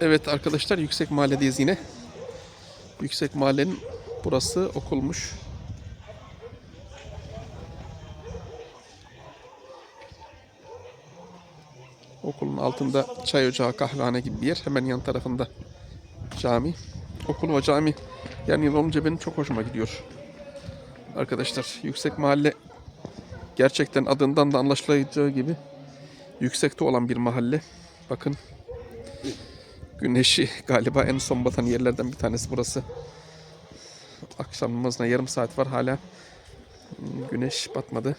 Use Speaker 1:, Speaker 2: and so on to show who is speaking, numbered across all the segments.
Speaker 1: Evet arkadaşlar Yüksek Mahalledeyiz yine. Yüksek Mahallenin burası okulmuş. Okulun altında çay ocağı, kahvehane gibi bir yer. Hemen yan tarafında cami. Okul ve cami yan yana olunca benim çok hoşuma gidiyor. Arkadaşlar Yüksek Mahalle gerçekten adından da anlaşılacağı gibi yüksekte olan bir mahalle. Bakın güneşi galiba en son batan yerlerden bir tanesi burası. Akşam namazına yarım saat var hala güneş batmadı.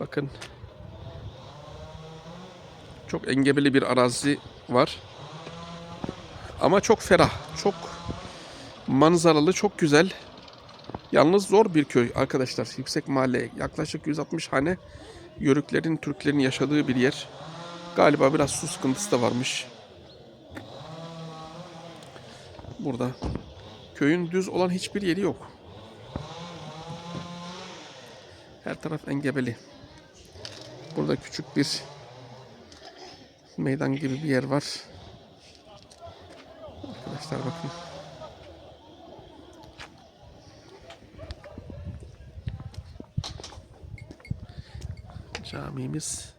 Speaker 1: Bakın çok engebeli bir arazi var. Ama çok ferah, çok manzaralı, çok güzel. Yalnız zor bir köy arkadaşlar. Yüksek mahalle yaklaşık 160 hane Yörüklerin, Türklerin yaşadığı bir yer. Galiba biraz su sıkıntısı da varmış. Burada. Köyün düz olan hiçbir yeri yok. Her taraf engebeli. Burada küçük bir meydan gibi bir yer var. Arkadaşlar bakın. já memes.